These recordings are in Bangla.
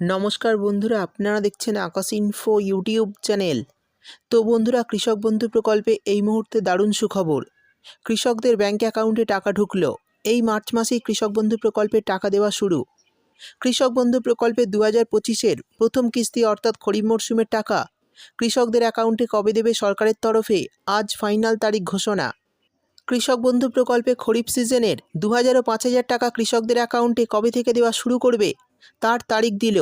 নমস্কার বন্ধুরা, আপনারা দেখছেন আকাশ ইনফো ইউটিউব চ্যানেল তো বন্ধুরা, কৃষক বন্ধু প্রকল্পে এই মুহূর্তে দারুণ সুখবর। কৃষকদের ব্যাঙ্ক অ্যাকাউন্টে টাকা ঢুকলো। এই মার্চ মাসেই কৃষক বন্ধু প্রকল্পে টাকা দেওয়া শুরু। কৃষক বন্ধু প্রকল্পে দু হাজার পঁচিশের প্রথম কিস্তি অর্থাৎ খরিফ মরশুমের টাকা কৃষকদের অ্যাকাউন্টে কবে দেবে সরকারের তরফে, আজ ফাইনাল তারিখ ঘোষণা। কৃষক বন্ধু প্রকল্পে খরিফ সিজনের দু হাজার ও পাঁচ হাজার টাকা কৃষকদের অ্যাকাউন্টে কবে থেকে দেওয়া শুরু করবে তার তারিখ দিল।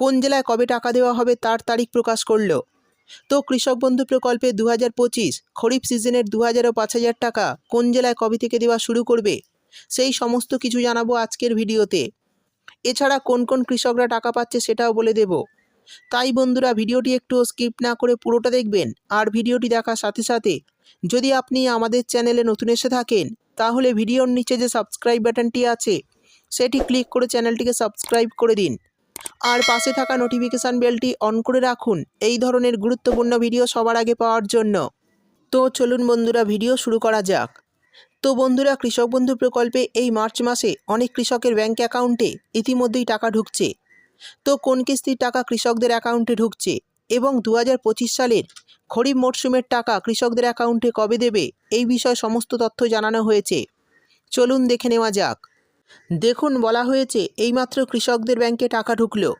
কোন জেলায় কবে টাকা দেওয়া হবে তার তারিখ প্রকাশ করল। তো কৃষক বন্ধু প্রকল্পে দু হাজার পঁচিশ খরিফ সিজনের দু হাজার ও পাঁচ হাজার টাকা কোন জেলায় কবে থেকে দেওয়া শুরু করবে? সেই সমস্ত কিছু জানাব আজকের ভিডিওতে। এছাড়া কোন কোন কৃষকরা টাকা পাচ্ছে সেটাও বলে দেব। তাই বন্ধুরা, ভিডিওটি একটু স্কিপ না করে পুরোটা দেখবেন আর ভিডিওটি দেখার সাথে সাথে যদি আপনি আমাদের চ্যানেলে নতুন এসে থাকেন, তাহলে ভিডিওর নিচে যে সাবস্ক্রাইব বাটনটি আছে সেটি ক্লিক করে চ্যানেলটিকে সাবস্ক্রাইব করে দিন। আর পাশে থাকা নোটিফিকেশান বেলটি অন করে রাখুন। এই ধরনের গুরুত্বপূর্ণ ভিডিও সবার আগে পাওয়ার জন্য। তো চলুন বন্ধুরা ভিডিও শুরু করা যাক। তো বন্ধুরা, কৃষক বন্ধু প্রকল্পে এই মার্চ মাসে অনেক কৃষকের ব্যাঙ্ক অ্যাকাউন্টে ইতিমধ্যেই টাকা ঢুকছে। তো কোন কিস্তির টাকা কৃষকদের অ্যাকাউন্টে ঢুকছে? এবং দু হাজার পঁচিশ সালের খরিফ মরশুমের টাকা কৃষকদের অ্যাকাউন্টে কবে দেবে? এই বিষয়ে সমস্ত তথ্য জানানো হয়েছে। চলুন দেখে নেওয়া যাক। দেখুন, বলা হয়েছে, এইমাত্র কৃষকদের ব্যাংকে টাকা ঢুকলো।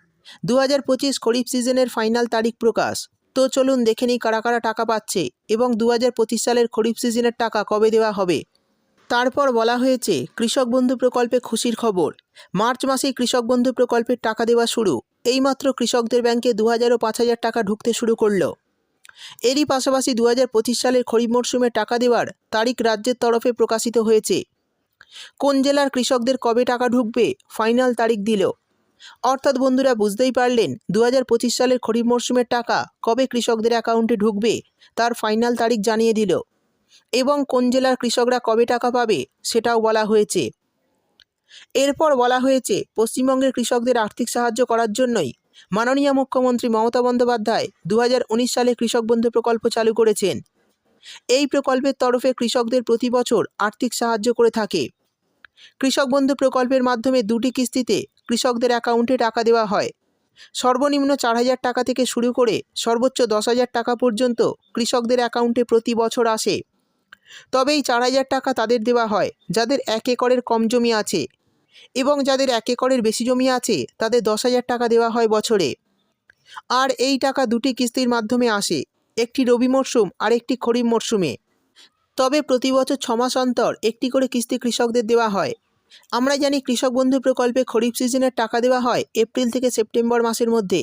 দু হাজার পঁচিশ খরিফ সিজনের ফাইনাল তারিখ প্রকাশ। তো চলুন দেখে নিই কারা কারা টাকা পাচ্ছে এবং দু হাজার পঁচিশ সালের খরিফ সিজনের টাকা কবে দেওয়া হবে। তারপর বলা হয়েছে, কৃষক বন্ধু প্রকল্পে খুশির খবর। মার্চ মাসেই কৃষক বন্ধু প্রকল্পের টাকা দেওয়া শুরু। এইমাত্র কৃষকদের ব্যাংকে দু হাজার ও পাঁচ হাজার টাকা ঢুকতে শুরু করল। এরই পাশাপাশি দু হাজার পঁচিশ সালের খরিফ মরশুমে টাকা দেওয়ার তারিখ রাজ্যের তরফে প্রকাশিত হয়েছে। কোন জেলার কৃষকদের কবে টাকা ঢুকবে? ফাইনাল তারিখ দিল। অর্থাৎ বন্ধুরা, বুঝতেই পারলেন দু হাজার পঁচিশ সালের খরিফ মরশুমের টাকা কবে কৃষকদের অ্যাকাউন্টে ঢুকবে, তার ফাইনাল তারিখ জানিয়ে দিল। এবং কোন জেলার কৃষকরা কবে টাকা পাবে, সেটাও বলা হয়েছে। এরপর বলা হয়েছে, পশ্চিমবঙ্গের কৃষকদের আর্থিক সাহায্য করার জন্যই মাননীয় মুখ্যমন্ত্রী মমতা বন্দ্যোপাধ্যায় দু হাজার উনিশ সালে কৃষক বন্ধু প্রকল্প চালু করেছেন। এই প্রকল্পের তরফে কৃষকদের প্রতি বছর আর্থিক সাহায্য করে থাকে। কৃষক বন্ধু প্রকল্পের মাধ্যমে দুটি কিস্তিতে কৃষকদের অ্যাকাউন্টে টাকা দেওয়া হয়। সর্বনিম্ন চার হাজার টাকা থেকে শুরু করে সর্বোচ্চ দশ হাজার টাকা পর্যন্ত কৃষকদের অ্যাকাউন্টে প্রতি বছর আসে। তবে এই চার হাজার টাকা তাদের দেওয়া হয়, যাদের এক একরের কম জমি আছে এবং যাদের এক একরের বেশি জমি আছে, তাদের দশ হাজার টাকা দেওয়া হয় বছরে। আর এই টাকা দুটি কিস্তির মাধ্যমে আসে, একটি রবি মরশুম আর একটি খরিফ মরশুমে। তবে প্রতি বছর ছমাস অন্তর একটি করে কিস্তি কৃষকদের দেওয়া হয়। আমরা জানি কৃষক বন্ধু প্রকল্পে খরিফ সিজনের টাকা দেওয়া হয় এপ্রিল থেকে সেপ্টেম্বর মাসের মধ্যে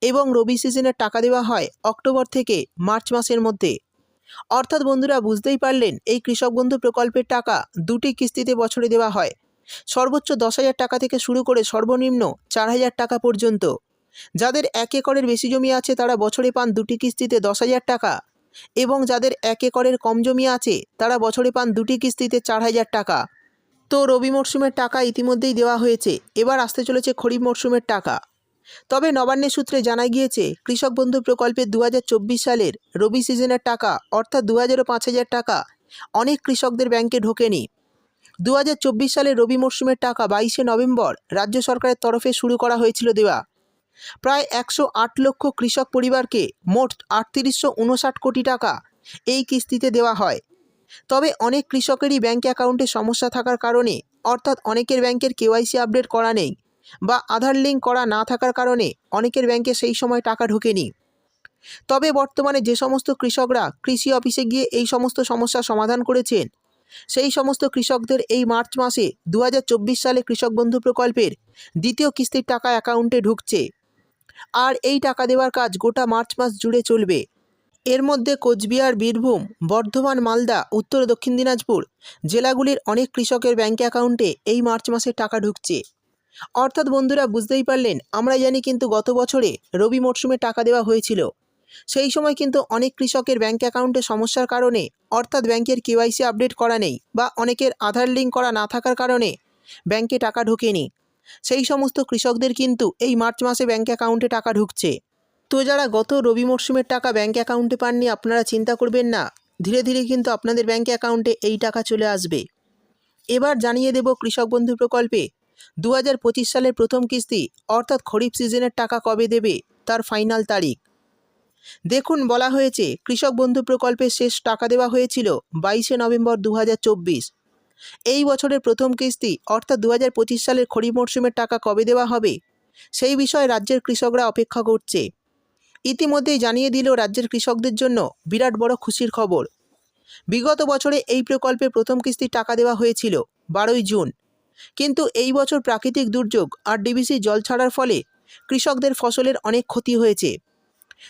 এবং রবি সিজনের টাকা দেওয়া হয় অক্টোবর থেকে মার্চ মাসের মধ্যে। অর্থাৎ বন্ধুরা বুঝতেই পারলেন, এই কৃষক বন্ধু প্রকল্পের টাকা দুটি কিস্তিতে বছরে দেওয়া হয়। সর্বোচ্চ দশ হাজার টাকা থেকে শুরু করে সর্বনিম্ন চার হাজার টাকা পর্যন্ত। যাদের এক একরের বেশি জমি আছে তারা বছরে পান দুটি কিস্তিতে দশ হাজার টাকা। এবং যাদের এক একরের কম জমি আছে, তারা বছরে পান দুটি কিস্তিতে চার হাজার টাকা। তো রবি মরশুমের টাকা ইতিমধ্যেই দেওয়া হয়েছে, এবার আসতে চলেছে খরিফ মরশুমের টাকা। তবে নবান্নের সূত্রে জানা গিয়েছে, কৃষক বন্ধু প্রকল্পে দু হাজার চব্বিশ সালের রবি সিজনের টাকা, অর্থাৎ দু হাজারও পাঁচ হাজার টাকা, অনেক কৃষকদের ব্যাংকে ঢোকেনি। চব্বিশ সালের রবি মরশুমের টাকা বাইশে নভেম্বর রাজ্য সরকারের তরফে শুরু করা হয়েছিল দেওয়া। প্রায় একশো আট লক্ষ কৃষক পরিবারকে মোট আটত্রিশশো কোটি টাকা এই কিস্তিতে দেওয়া হয়। তবে অনেক কৃষকেরই ব্যাঙ্ক অ্যাকাউন্টে সমস্যা থাকার কারণে, অর্থাৎ অনেকের ব্যাংকের কেওয়াইসি আপডেট করা নেই বা আধার লিঙ্ক করা না থাকার কারণে অনেকের ব্যাংকে সেই সময় টাকা ঢোকেনি। তবে বর্তমানে যে সমস্ত কৃষকরা কৃষি অফিসে গিয়ে এই সমস্ত সমস্যার সমাধান করেছেন, সেই সমস্ত কৃষকদের এই মার্চ মাসে দু হাজার চব্বিশ সালে কৃষক বন্ধু প্রকল্পের দ্বিতীয় কিস্তির টাকা অ্যাকাউন্টে ঢুকছে। আর এই টাকা দেওয়ার কাজ গোটা মার্চ মাস জুড়ে চলবে। এর মধ্যে কোচবিহার, বীরভূম, বর্ধমান, মালদা, উত্তর দক্ষিণ দিনাজপুর জেলাগুলির অনেক কৃষকের ব্যাঙ্ক অ্যাকাউন্টে এই মার্চ মাসে টাকা ঢুকছে। অর্থাৎ বন্ধুরা, বুঝতেই পারলেন আমরা জানি কিন্তু গত বছরে রবি মরশুমে টাকা দেওয়া হয়েছিল। সেই সময় কিন্তু অনেক কৃষকের ব্যাঙ্ক অ্যাকাউন্টে সমস্যার কারণে, অর্থাৎ ব্যাংকের কেওয়াইসি আপডেট করা নেই বা অনেকের আধার লিঙ্ক করা না থাকার কারণে ব্যাংকে টাকা ঢোকেনি। সেই সমস্ত কৃষকদের কিন্তু এই মার্চ মাসে ব্যাঙ্ক অ্যাকাউন্টে টাকা ঢুকছে। তো যারা গত রবি মরশুমের টাকা ব্যাঙ্ক অ্যাকাউন্টে পাননি, আপনারা চিন্তা করবেন না। ধীরে ধীরে কিন্তু আপনাদের ব্যাঙ্ক অ্যাকাউন্টে এই টাকা চলে আসবে। এবার জানিয়ে দেব কৃষক বন্ধু প্রকল্পে দু হাজার পঁচিশ সালের প্রথম কিস্তি, অর্থাৎ খরিফ সিজনের টাকা কবে দেবে, তার ফাইনাল তারিখ। দেখুন, বলা হয়েছে, কৃষক বন্ধু প্রকল্পের শেষ টাকা দেওয়া হয়েছিল বাইশে নভেম্বর দু হাজার চব্বিশ। এই বছরের প্রথম কিস্তি, অর্থাৎ দু হাজার পঁচিশ সালের খরিফ মরশুমের টাকা কবে দেওয়া হবে? সেই বিষয়ে রাজ্যের কৃষকরা অপেক্ষা করছে। ইতিমধ্যেই জানিয়ে দিল রাজ্যের কৃষকদের জন্য বিরাট বড় খুশির খবর। বিগত বছরে এই প্রকল্পে প্রথম কিস্তির টাকা দেওয়া হয়েছিল বারোই জুন। কিন্তু এই বছর প্রাকৃতিক দুর্যোগ আর ডিবিসি জল ছাড়ার ফলে কৃষকদের ফসলের অনেক ক্ষতি হয়েছে।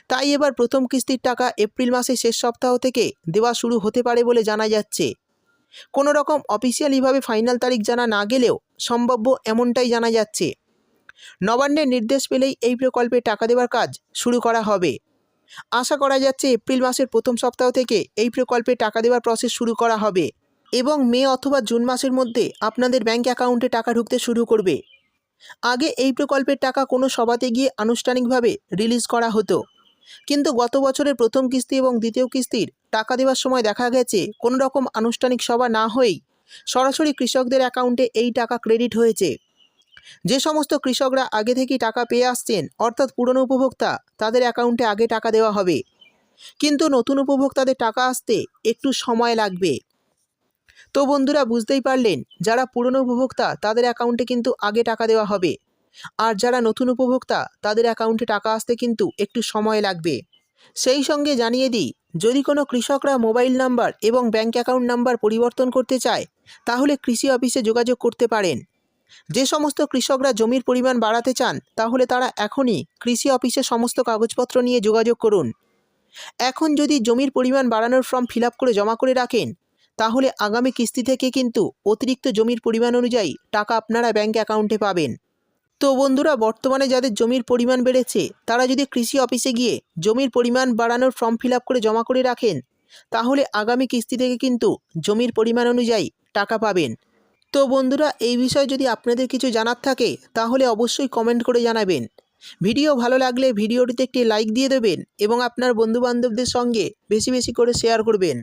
তাই এবার প্রথম কিস্তির টাকা এপ্রিল মাসে শেষ সপ্তাহ থেকে দেওয়া শুরু হতে পারে বলে জানা যাচ্ছে। কোনো রকম অফিসিয়ালিভাবে ফাইনাল তারিখ জানা না গেলেও সম্ভাব্য এমনটাই জানা যাচ্ছে। নবান্নের নির্দেশ পেলেই এই প্রকল্পে টাকা দেওয়ার কাজ শুরু করা হবে। আশা করা যাচ্ছে এপ্রিল মাসের প্রথম সপ্তাহ থেকে এই প্রকল্পে টাকা দেওয়ার প্রসেস শুরু করা হবে এবং মে অথবা জুন মাসের মধ্যে আপনাদের ব্যাঙ্ক অ্যাকাউন্টে টাকা ঢুকতে শুরু করবে। আগে এই প্রকল্পের টাকা কোনো সভাতে গিয়ে আনুষ্ঠানিকভাবে রিলিজ করা হতো। কিন্তু গত বছরের প্রথম কিস্তি এবং দ্বিতীয় কিস্তির টাকা দেওয়ার সময় দেখা গেছে কোনো রকম আনুষ্ঠানিক সভা না হয়েই সরাসরি কৃষকদের অ্যাকাউন্টে এই টাকা ক্রেডিট হয়েছে। যে সমস্ত কৃষকরা আগে থেকেই টাকা পেয়ে আসছেন, অর্থাৎ পুরনো উপভোক্তা, তাদের অ্যাকাউন্টে আগে টাকা দেওয়া হবে। কিন্তু নতুন উপভোক্তাদের টাকা আসতে একটু সময় লাগবে। তো বন্ধুরা, বুঝতেই পারলেন, যারা পুরনো উপভোক্তা, তাদের অ্যাকাউন্টে কিন্তু আগে টাকা দেওয়া হবে। আর যারা নতুন উপভোক্তা, তাদের অ্যাকাউন্টে টাকা আসতে কিন্তু একটু সময় লাগবে। সেই সঙ্গে জানিয়ে দিই, যদি কোনো কৃষকরা মোবাইল নাম্বার এবং ব্যাঙ্ক অ্যাকাউন্ট নাম্বার পরিবর্তন করতে চায়, তাহলে কৃষি অফিসে যোগাযোগ করতে পারেন। যে সমস্ত কৃষকরা জমির পরিমাণ বাড়াতে চান, তাহলে তারা এখনই কৃষি অফিসে সমস্ত কাগজপত্র নিয়ে যোগাযোগ করুন। এখন যদি জমির পরিমাণ বাড়ানোর ফর্ম ফিল করে জমা করে রাখেন, তাহলে আগামী কিস্তি থেকে কিন্তু অতিরিক্ত জমির পরিমাণ অনুযায়ী টাকা আপনারা ব্যাঙ্ক অ্যাকাউন্টে পাবেন। তো বন্ধুরা, বর্তমানে যাদের জমির পরিমাণ বেড়েছে, তারা যদি কৃষি অফিসে গিয়ে জমির পরিমাণ বাড়ানোর ফর্ম ফিল করে জমা করে রাখেন, তাহলে আগামী কিস্তি থেকে কিন্তু জমির পরিমাণ অনুযায়ী টাকা পাবেন। তো বন্ধুরা, এই বিষয়ে যদি আপনাদের কিছু জানার থাকে, তাহলে অবশ্যই কমেন্ট করে জানাবেন। ভিডিও ভালো লাগলে ভিডিওটিতে একটি লাইক দিয়ে দেবেন এবং আপনার বন্ধুবান্ধবদের সঙ্গে বেশি বেশি করে শেয়ার করবেন।